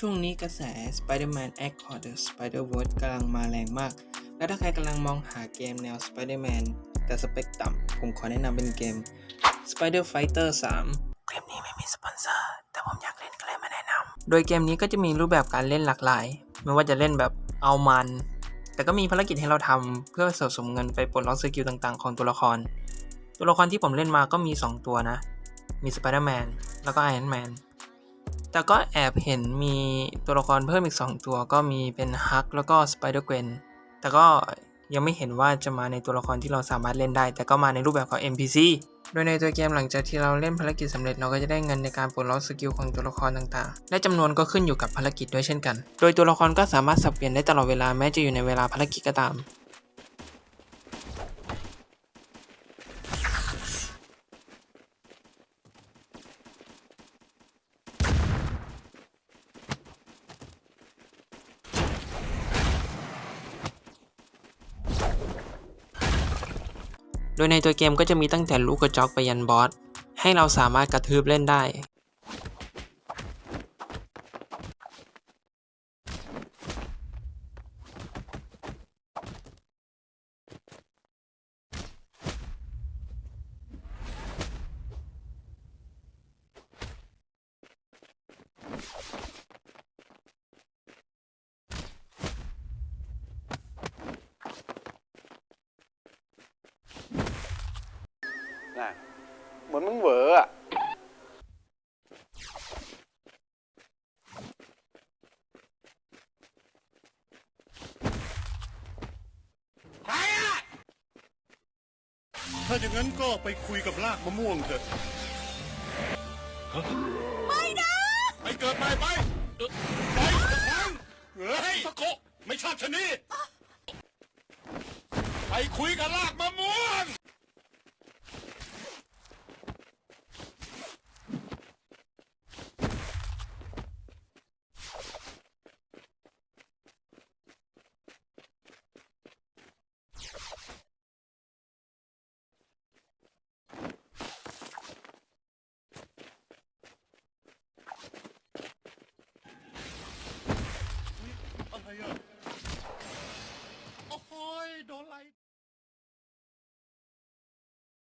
ช่วงนี้กระแส Spider-Man Across the Spider-Verse กำลังมาแรงมาก และถ้าใครกำลังมองหาเกมแนว Spider-Man แต่สเปคต่ำ ผมขอแนะนำเป็นเกม Spider Fighter 3 เกมนี้ไม่มีสปอนเซอร์ แต่ผมอยากเล่นก็เลยมาแนะนำ โดยเกมนี้ก็จะมีรูปแบบการเล่นหลากหลาย ไม่ว่าจะเล่นแบบเอามัน แต่ก็มีภารกิจให้เราทำเพื่อสะสมเงินไปปลดล็อกสกิลต่างๆ ของตัวละคร ตัวละครที่ผมเล่นมาก็มี 2 ตัวนะ มี Spider-Man แล้วก็ Iron Man แต่ก็แอบเห็นมีตัวละครเพิ่มอีก 2 ตัวก็มีเป็นฮักแล้วก็ Spider Gwen แต่ก็ยังไม่เห็นว่าจะมาในตัวละครที่เราสามารถเล่นได้ แต่ก็มาในรูปแบบของ NPC โดยในตัวเกมหลังจากที่เราเล่นภารกิจสำเร็จเราก็จะได้เงินในการปลดล็อกสกิลของตัวละครต่างๆ และจำนวนก็ขึ้นอยู่กับภารกิจด้วยเช่นกัน โดยตัวละครก็สามารถสับเปลี่ยนได้ตลอดเวลาแม้จะอยู่ในเวลาภารกิจก็ตาม โดยในตัวเกมก็จะมีตั้งแต่ลูกกระจอกไปยันบอส ให้เราสามารถกระทืบเล่นได้ น่ะ เหมือนมึงเหวออะถ้าอย่างนั้นก็ไปคุยกับลากมะม่วงเถอะไม่นะ ไปเกิดใหม่ไปเอ่อไปตะพังเฮ้ยตะโกะไม่ชอบชะนีไปคุยกับลากมะม่วง